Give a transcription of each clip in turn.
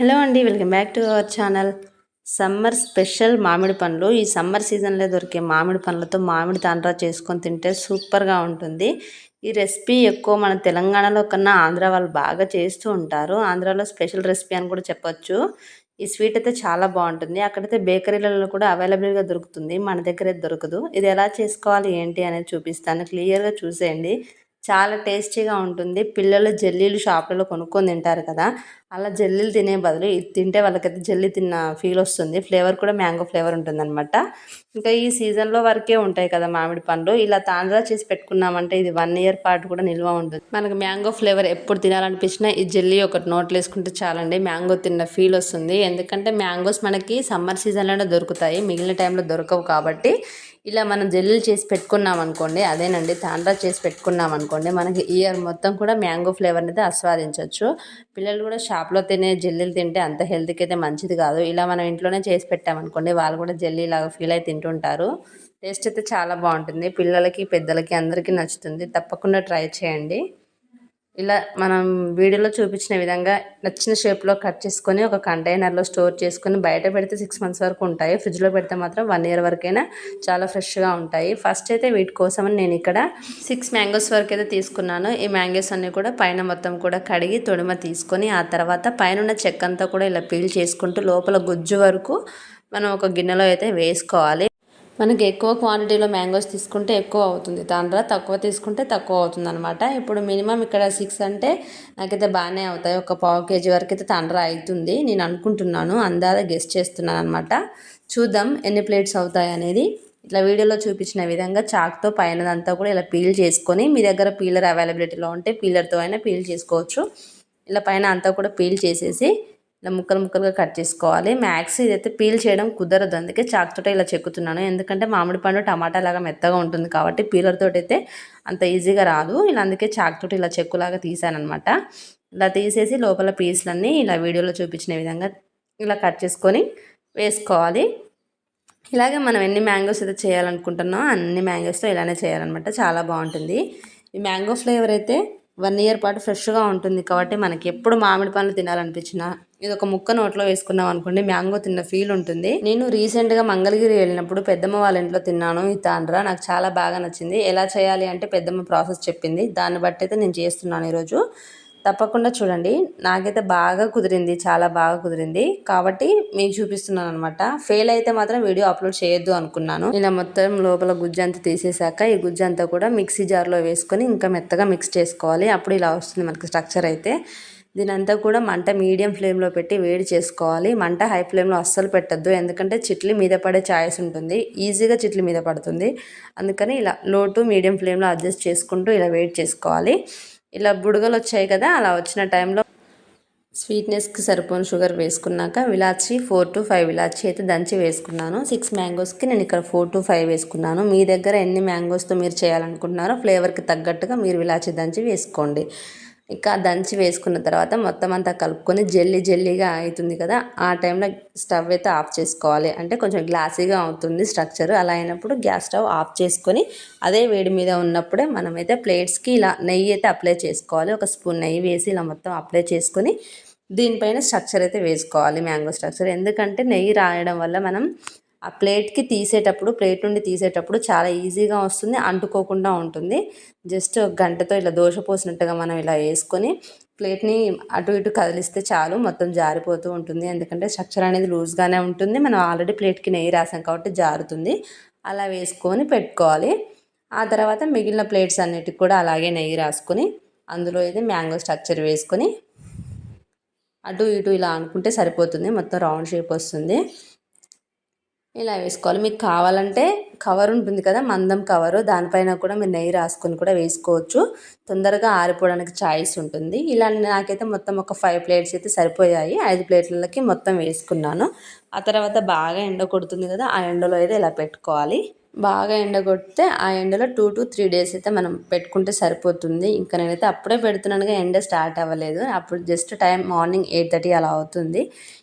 Hello అండి welcome back to our channel. Summer special మామిడి పండ్లు. ఈ సమ్మర్ సీజన్లో దొరికే మామిడి పండ్లతో మామిడి తాండ్రా చేసుకొని తింటే సూపర్గా ఉంటుంది. ఈ రెసిపీ ఎక్కువ మన తెలంగాణలో కన్నా ఆంధ్ర వాళ్ళు బాగా చేస్తూ ఉంటారు. ఆంధ్రాలో స్పెషల్ రెసిపీ అని కూడా చెప్పొచ్చు. ఈ స్వీట్ అయితే చాలా బాగుంటుంది. అక్కడైతే బేకరీలలో కూడా అవైలబుల్గా దొరుకుతుంది. మన దగ్గర దొరకదు. ఇది ఎలా చేసుకోవాలి ఏంటి అనేది చూపిస్తాను. క్లియర్గా చూసేయండి. చాలా టేస్టీగా ఉంటుంది. పిల్లలు జల్లీలు షాపులలో కొనుక్కొని తింటారు కదా. అలా జల్లీలు తినే బదులు ఇది తింటే వాళ్ళకైతే జెల్లీ తిన్న ఫీల్ వస్తుంది. ఫ్లేవర్ కూడా మ్యాంగో ఫ్లేవర్ ఉంటుంది అనమాట ఇంకా ఈ సీజన్లో వరకే ఉంటాయి కదా మామిడి పండ్లు. ఇలా తాండ్రా చేసి పెట్టుకున్నామంటే ఇది వన్ ఇయర్ పాటు కూడా నిల్వ ఉంటుంది. మనకు మ్యాంగో ఫ్లేవర్ ఎప్పుడు తినాలనిపించినా ఈ జల్లీ ఒకటి నోట్లు వేసుకుంటే చాలండి. మ్యాంగో తిన్న ఫీల్ వస్తుంది. ఎందుకంటే మ్యాంగోస్ మనకి సమ్మర్ సీజన్లోనే దొరుకుతాయి. మిగిలిన టైంలో దొరకవు కాబట్టి. ఇలా మనం జల్లీలు చేసి పెట్టుకున్నాం అనుకోండి అదేనండి తాండ్రా చేసి పెట్టుకున్నాం అనుకోండి మనకి ఇయర్ మొత్తం కూడా మ్యాంగో ఫ్లేవర్ అయితే ఆస్వాదించవచ్చు పిల్లలు కూడా షాప్లో తినే జెల్లీలు తింటే అంత హెల్త్కి అయితే మంచిది కాదు. ఇలా మనం ఇంట్లోనే చేసి పెట్టామనుకోండి వాళ్ళు కూడా జెల్లీ లాగా ఫీల్ అయి తింటుంటారు. టేస్ట్ అయితే చాలా బాగుంటుంది. పిల్లలకి పెద్దలకి అందరికీ నచ్చుతుంది. తప్పకుండా ట్రై చేయండి. ఇలా మనం వీడియోలో చూపించిన విధంగా నచ్చిన షేప్లో కట్ చేసుకొని ఒక కంటైనర్లో స్టోర్ చేసుకొని బయట పెడితే సిక్స్ మంత్స్ వరకు ఉంటాయి. ఫ్రిడ్జ్లో పెడితే మాత్రం వన్ ఇయర్ వరకైనా చాలా ఫ్రెష్గా ఉంటాయి. ఫస్ట్ అయితే వీటి కోసమని నేను ఇక్కడ సిక్స్ మ్యాంగోస్ వరకు అయితే తీసుకున్నాను. ఈ మ్యాంగోస్ అన్నీ కూడా పైన మొత్తం కూడా కడిగి తొడిమ తీసుకొని ఆ తర్వాత పైన చెక్క అంతా కూడా ఇలా పీల్ చేసుకుంటూ లోపల గుజ్జు వరకు మనం ఒక గిన్నెలో అయితే వేసుకోవాలి. మనకి ఎక్కువ క్వాంటిటీలో మ్యాంగోస్ తీసుకుంటే ఎక్కువ అవుతుంది. తాండ్రా తక్కువ తీసుకుంటే తక్కువ అవుతుంది అనమాట ఇప్పుడు మినిమం ఇక్కడ సిక్స్ అంటే నాకైతే బాగానే అవుతాయి. ఒక పావు కేజీ వరకు అయితే తండ్ర అవుతుంది నేను అనుకుంటున్నాను. అందాద గెస్ట్ చేస్తున్నాను అనమాట చూద్దాం ఎన్ని ప్లేట్స్ అవుతాయి అనేది. ఇట్లా వీడియోలో చూపించిన విధంగా చాక్తో పైనదంతా కూడా ఇలా పీల్ చేసుకొని మీ దగ్గర పీలర్ అవైలబిలిటీలో ఉంటే పీలర్తో అయినా పీల్ చేసుకోవచ్చు. ఇలా పైన అంతా కూడా పీల్ చేసేసి ఇలా ముక్కలు ముక్కలుగా కట్ చేసుకోవాలి. మ్యాక్స్ ఇదైతే పీల్ చేయడం కుదరదు. అందుకే చాక్తో ఇలా చెక్కుతున్నాను. ఎందుకంటే మామిడి పండు టమాటా లాగా మెత్తగా ఉంటుంది కాబట్టి పీలర్తో అయితే అంత ఈజీగా రాదు. ఇలా అందుకే చాక్తో ఇలా చెక్కులాగా తీసానమాట ఇలా తీసేసి లోపల పీసులన్నీ ఇలా వీడియోలో చూపించిన విధంగా ఇలా కట్ చేసుకొని వేసుకోవాలి. ఇలాగే మనం ఎన్ని మ్యాంగోస్ అయితే చేయాలనుకుంటున్నామో అన్ని మ్యాంగోస్తో ఇలానే చేయాలన్నమాట. చాలా బాగుంటుంది. ఈ మ్యాంగో ఫ్లేవర్ అయితే వన్ ఇయర్ పాటు ఫ్రెష్గా ఉంటుంది కాబట్టి మనకి ఎప్పుడు మామిడి పండ్లు తినాలనిపించినా. ఇది ఒక ముక్క నోట్లో వేసుకున్నాం అనుకోండి మ్యాంగో తిన్న ఫీల్ ఉంటుంది. నేను రీసెంట్గా మంగళగిరి వెళ్ళినప్పుడు పెద్దమ్మ వాళ్ళ ఇంట్లో తిన్నాను ఈ తాండ్రా. నాకు చాలా బాగా నచ్చింది. ఎలా చేయాలి అంటే పెద్దమ్మ ప్రాసెస్ చెప్పింది. దాన్ని బట్టి అయితే నేను చేస్తున్నాను ఈరోజు. తప్పకుండా చూడండి. నాకైతే బాగా కుదిరింది. చాలా బాగా కుదిరింది. కాబట్టి మీకు చూపిస్తున్నాను అనమాట ఫెయిల్ అయితే మాత్రం వీడియో అప్లోడ్ చేయొద్దు అనుకున్నాను. ఇలా మొత్తం లోపల గుజ్జు అంతా తీసేసాక ఈ గుజ్జు అంతా కూడా మిక్సీ జార్లో వేసుకొని ఇంకా మెత్తగా మిక్స్ చేసుకోవాలి. అప్పుడు ఇలా వస్తుంది మనకి స్ట్రక్చర్ అయితే. దీనంతా కూడా మంట మీడియం ఫ్లేమ్లో పెట్టి వేడి చేసుకోవాలి. మంట హై ఫ్లేమ్లో అస్సలు పెట్టద్దు. ఎందుకంటే చిట్లి మీద పడే ఛాయిస్ ఉంటుంది. ఈజీగా చిట్లి మీద పడుతుంది. అందుకని ఇలా లో టు మీడియం ఫ్లేమ్లో అడ్జస్ట్ చేసుకుంటూ ఇలా వేడి చేసుకోవాలి. ఇలా బుడగలు వచ్చాయి కదా అలా వచ్చిన టైంలో స్వీట్నెస్కి సరిపోయిన షుగర్ వేసుకున్నాక విలాచి ఫోర్ టు ఫైవ్ విలాచి అయితే దంచి వేసుకున్నాను. సిక్స్ మ్యాంగోస్కి నేను ఇక్కడ ఫోర్ టు ఫైవ్ వేసుకున్నాను. మీ దగ్గర ఎన్ని మ్యాంగోస్తో మీరు చేయాలనుకుంటున్నారో ఫ్లేవర్కి తగ్గట్టుగా మీరు విలాచి దంచి వేసుకోండి. ఇంకా దంచి వేసుకున్న తర్వాత మొత్తం అంతా కలుపుకొని జల్లీ జల్లీగా అవుతుంది కదా ఆ టైంలో స్టవ్ అయితే ఆఫ్ చేసుకోవాలి. అంటే కొంచెం గ్లాసీగా అవుతుంది స్ట్రక్చర్. అలా అయినప్పుడు గ్యాస్ స్టవ్ ఆఫ్ చేసుకొని అదే వేడి మీద ఉన్నప్పుడే మనమైతే ప్లేట్స్కి ఇలా నెయ్యి అయితే అప్లై చేసుకోవాలి. ఒక స్పూన్ నెయ్యి వేసి ఇలా మొత్తం అప్లై చేసుకొని దీనిపైన స్ట్రక్చర్ అయితే వేసుకోవాలి మ్యాంగో స్ట్రక్చర్. ఎందుకంటే నెయ్యి రాయడం వల్ల మనం ఆ ప్లేట్కి తీసేటప్పుడు ప్లేట్ నుండి తీసేటప్పుడు చాలా ఈజీగా వస్తుంది అంటుకోకుండా ఉంటుంది. జస్ట్ గంటతో ఇలా దోశ పోసినట్టుగా మనం ఇలా వేసుకొని ప్లేట్ని అటు ఇటు కదిలిస్తే చాలు మొత్తం జారిపోతూ ఉంటుంది. ఎందుకంటే స్ట్రక్చర్ అనేది లూజ్గానే ఉంటుంది. మనం ఆల్రెడీ ప్లేట్కి నెయ్యి రాసాం కాబట్టి జారుతుంది. అలా వేసుకొని పెట్టుకోవాలి. ఆ తర్వాత మిగిలిన ప్లేట్స్ అన్నిటికి కూడా అలాగే నెయ్యి రాసుకొని అందులో అయితే మ్యాంగో స్ట్రక్చర్ వేసుకొని అటు ఇటు ఇలా అనుకుంటే సరిపోతుంది. మొత్తం రౌండ్ షేప్ వస్తుంది. ఇలా వేసుకోవాలి. మీకు కావాలంటే కవర్ ఉంటుంది కదా మందం కవరు దానిపైన కూడా మీరు నెయ్యి రాసుకొని కూడా వేసుకోవచ్చు. తొందరగా ఆరిపోవడానికి ఛాయిస్ ఉంటుంది. ఇలా నాకైతే మొత్తం ఒక ఫైవ్ ప్లేట్స్ అయితే సరిపోయాయి. ఐదు ప్లేట్లకి మొత్తం వేసుకున్నాను. ఆ తర్వాత బాగా ఎండ కొడుతుంది కదా ఆ ఎండలో అయితే ఇలా పెట్టుకోవాలి. బాగా ఎండగొడితే ఆ ఎండలో టూ టు త్రీ డేస్ అయితే మనం పెట్టుకుంటే సరిపోతుంది. ఇంకా నేనైతే అప్పుడే పెడుతున్నానుగా ఎండ స్టార్ట్ అవ్వలేదు. అప్పుడు just time morning eight thirty అలా అవుతుంది.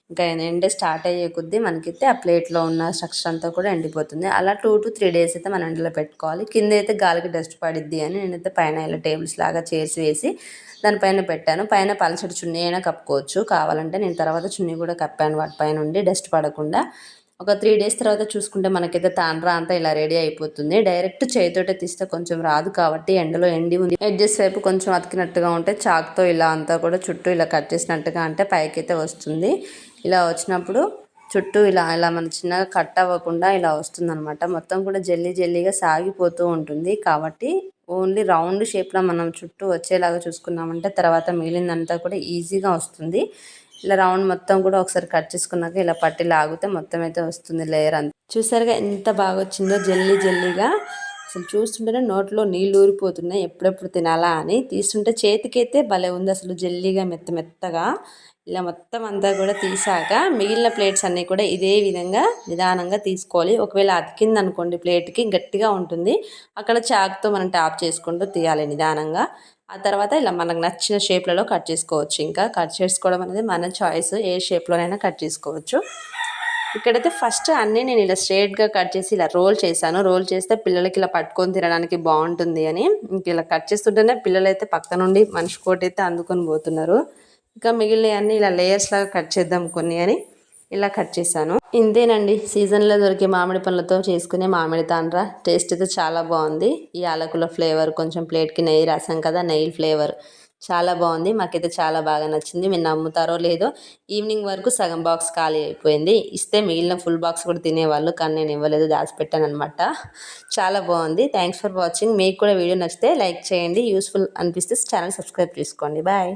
ఇంకా ఎండ స్టార్ట్ అయ్యే కొద్దీ మనకైతే ఆ ప్లేట్లో ఉన్న స్ట్రక్చర్ అంతా కూడా ఎండిపోతుంది. అలా టూ టు త్రీ డేస్ అయితే మనం ఎండలో పెట్టుకోవాలి. కింద అయితే గాలికి డస్ట్ పడిద్ది అని నేనైతే పైన ఇలా టేబుల్స్ లాగా చేసి వేసి దానిపైన పెట్టాను. పైన పలచటి చున్నీ అయినా కప్పుకోవచ్చు. కావాలంటే నేను తర్వాత చున్నీ కూడా కప్పాను. వాటిపైన ఉండి డస్ట్ పడకుండా ఒక త్రీ డేస్ తర్వాత చూసుకుంటే మనకైతే తాండ్రా అంతా ఇలా రెడీ అయిపోతుంది. డైరెక్ట్ చేతితోటే తీస్తే కొంచెం రాదు కాబట్టి ఎండలో ఎండి ఉంది. ఎడ్జెస్ వైపు కొంచెం అతికినట్టుగా ఉంటే చాక్తో ఇలా అంతా కూడా చుట్టూ ఇలా కట్ చేసినట్టుగా అంటే పైకైతే వస్తుంది. ఇలా వచ్చినప్పుడు చుట్టూ ఇలా ఇలా మన చిన్నగా కట్ అవ్వకుండా ఇలా వస్తుందన్నమాట. మొత్తం కూడా జల్లీ జల్లీగా సాగిపోతూ ఉంటుంది. కాబట్టి ఓన్లీ రౌండ్ షేప్లో మనం చుట్టూ వచ్చేలాగా చూసుకున్నామంటే తర్వాత మిగిలిందంతా కూడా ఈజీగా వస్తుంది. ఇలా రౌండ్ మొత్తం కూడా ఒకసారి కట్ చేసుకున్నాక ఇలా పట్టి లాగితే మొత్తం అయితే వస్తుంది లేయర్ అంతా. చూసారుగా ఎంత బాగా వచ్చిందో జల్లీ జల్లీగా అసలు చూస్తుంటేనే నోట్లో నీళ్ళు ఊరిపోతున్నాయి ఎప్పుడెప్పుడు తినాలా అని. తీస్తుంటే చేతికైతే భలే ఉంది అసలు జల్లీగా మెత్త మెత్తగా. ఇలా మొత్తం అంతా కూడా తీసాక మిగిలిన ప్లేట్స్ అన్నీ కూడా ఇదే విధంగా నిదానంగా తీసుకోవాలి. ఒకవేళ అతికింది అనుకోండి ప్లేట్కి గట్టిగా ఉంటుంది. అక్కడ చాకుతో మనం ట్యాప్ చేసుకుంటూ తీయాలి నిదానంగా. ఆ తర్వాత ఇలా మనకు నచ్చిన షేప్లలో కట్ చేసుకోవచ్చు. ఇంకా కట్ చేసుకోవడం అనేది మన చాయిస్ ఏ షేప్లోనైనా కట్ చేసుకోవచ్చు. ఇక్కడైతే ఫస్ట్ అన్నీ నేను ఇలా స్ట్రేట్గా కట్ చేసి ఇలా రోల్ చేశాను. రోల్ చేస్తే పిల్లలకి ఇలా పట్టుకొని తినడానికి బాగుంటుంది అని ఇంక ఇలా కట్ చేస్తుంటేనే పిల్లలైతే పక్క నుండి మనిషి కోటి అయితే అందుకొని పోతున్నారు. ఇంకా మిగిలినవన్నీ ఇలా లేయర్స్ లాగా కట్ చేద్దాం కొన్ని అని ఇలా కట్ చేశాను. ఇంతేనండి. సీజన్లో దొరికే మామిడి పండ్లతో చేసుకునే మామిడి తాండ్ర. టేస్ట్ అయితే చాలా బాగుంది. ఈ ఆలకుల ఫ్లేవర్ కొంచెం ప్లేట్కి నెయ్యి రాసాం కదా నెయ్యి ఫ్లేవర్ చాలా బాగుంది. మాకైతే చాలా బాగా నచ్చింది. మీరు నమ్ముతారో లేదో ఈవినింగ్ వరకు సగం బాక్స్ ఖాళీ అయిపోయింది. ఇస్తే మిగిలిన ఫుల్ బాక్స్ కూడా తినేవాళ్ళు కానీ నేను ఇవ్వలేదు దాచిపెట్టాను అనమాట చాలా బాగుంది. Thanks for watching. మీకు కూడా వీడియో నచ్చితే లైక్ చేయండి. యూస్ఫుల్ అనిపిస్తే ఛానల్ సబ్స్క్రైబ్ చేసుకోండి. బాయ్.